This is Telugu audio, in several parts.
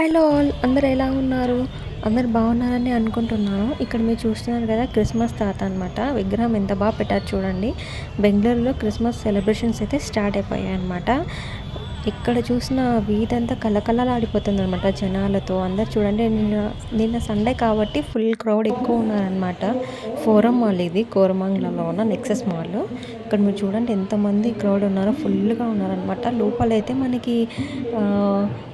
హలో ఆల్ అందరు ఎలా ఉన్నారు? అందరు బాగున్నారని అనుకుంటున్నాను. ఇక్కడ మీరు చూస్తున్నారు కదా క్రిస్మస్ తాత అనమాట విగ్రహం ఎంత బాగా పెట్టారు చూడండి. బెంగళూరులో క్రిస్మస్ సెలబ్రేషన్స్ అయితే స్టార్ట్ అయిపోయాయి అనమాట ఇక్కడ చూసిన వీధంతా కలకలలాడిపోతుంది అనమాట జనాలతో. అందరు చూడండి నిన్న నిన్న సండే కాబట్టి ఫుల్ క్రౌడ్ ఎక్కువ ఉన్నారనమాట ఫోరం మాల్ ఇది కోరమంగళలో ఉన్న నెక్సెస్ మాల్. ఇక్కడ మీరు చూడండి ఎంతమంది క్రౌడ్ ఉన్నారో ఫుల్గా ఉన్నారనమాట లోపలైతే మనకి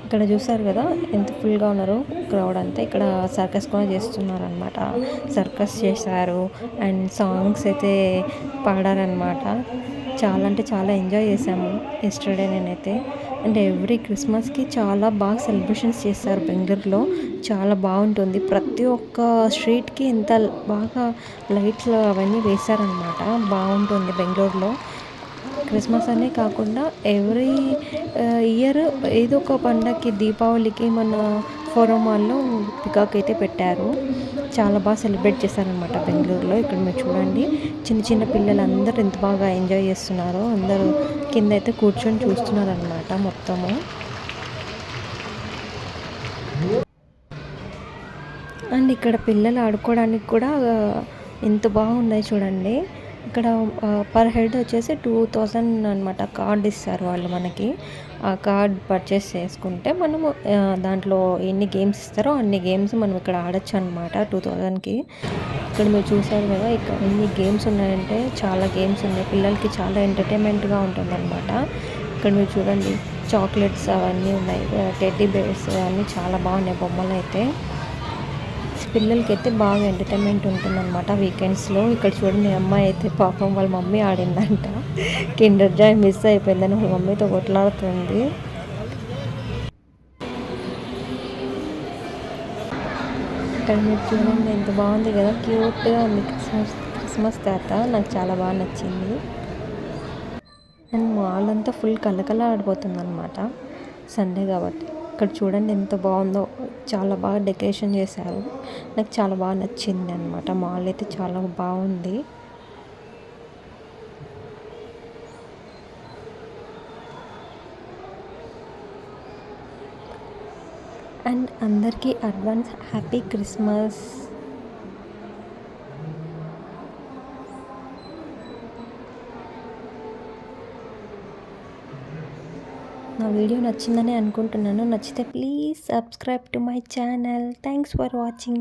ఇక్కడ చూసారు కదా ఎంత ఫుల్గా ఉన్నారు క్రౌడ్ అంతా. ఇక్కడ సర్కస్ కూడా చేస్తున్నారనమాట సర్కస్ చేశారు అండ్ సాంగ్స్ అయితే పాడారనమాట చాలా అంటే చాలా ఎంజాయ్ చేశాము ఎస్టర్డే నేనైతే. అండ్ ఎవ్రీ క్రిస్మస్కి చాలా బాగా సెలబ్రేషన్స్ చేస్తారు బెంగళూరులో. చాలా బాగుంటుంది. ప్రతి ఒక్క స్ట్రీట్కి ఎంత బాగా లైట్లు అవన్నీ వేశారనమాట బాగుంటుంది బెంగళూరులో. క్రిస్మస్ అనే కాకుండా ఎవ్రీ ఇయర్ uh, ఏదో ఒక పండగకి దీపావళికి మన ఫోరం మాల్లో పికాక్ అయితే పెట్టారు. చాలా బాగా సెలబ్రేట్ చేశారనమాట బెంగళూరులో. ఇక్కడ మీరు చూడండి చిన్న చిన్న పిల్లలు అందరూ ఎంత బాగా ఎంజాయ్ చేస్తున్నారో అందరూ కింద అయితే కూర్చొని చూస్తున్నారనమాట మొత్తము. అండ్ ఇక్కడ పిల్లలు ఆడుకోవడానికి కూడా uh, ఎంత బాగున్నాయి చూడండి. ఇక్కడ పర్ హెడ్ వచ్చేసి టూ థౌజండ్ అనమాట కార్డ్ ఇస్తారు వాళ్ళు మనకి. ఆ కార్డ్ పర్చేస్ చేసుకుంటే మనము దాంట్లో ఎన్ని గేమ్స్ ఇస్తారో అన్ని గేమ్స్ మనం ఇక్కడ ఆడచ్చు అనమాట టూ థౌజండ్కి ఇక్కడ మీరు చూసారు కదా ఇక్కడ ఎన్ని గేమ్స్ ఉన్నాయంటే చాలా గేమ్స్ ఉన్నాయి. పిల్లలకి చాలా ఎంటర్టైన్మెంట్గా ఉంటుందన్నమాట. ఇక్కడ మీరు చూడండి చాక్లెట్స్ అవన్నీ ఉన్నాయి. టెడ్డీ బేర్స్ అవన్నీ చాలా బాగున్నాయి బొమ్మలు అయితే పిల్లలకి అయితే బాగా ఎంటర్టైన్మెంట్ ఉంటుందన్నమాట వీకెండ్స్లో. ఇక్కడ చూడండి అమ్మాయి అయితే పాపం వాళ్ళ మమ్మీ ఆడిందంట. కిండర్ జాయ్ మిస్ అయిపోయిందని వాళ్ళ మమ్మీతో కొట్లాడుతుంది. ఇక్కడ మీరు చూడండి ఎంత బాగుంది కదా. క్యూట్గా ఉంది. క్రిస్మస్ క్రిస్మస్ తాత నాకు చాలా బాగా నచ్చింది. అండ్ మాల్ అంతా ఫుల్ కలకల ఆడిపోతుంది అనమాట సండే కాబట్టి. ఇక్కడ చూడండి ఎంత బాగుందో. చాలా బాగా డెకరేషన్ చేశారు. నాకు చాలా బాగా నచ్చింది అనమాట మాల్ అయితే చాలా బాగుంది. అండ్ అందరికీ అడ్వాన్స్ హ్యాపీ క్రిస్మస్. నా వీడియో నచ్చిందని అనుకుంటున్నాను. నచ్చితే please subscribe to my channel. Thanks for watching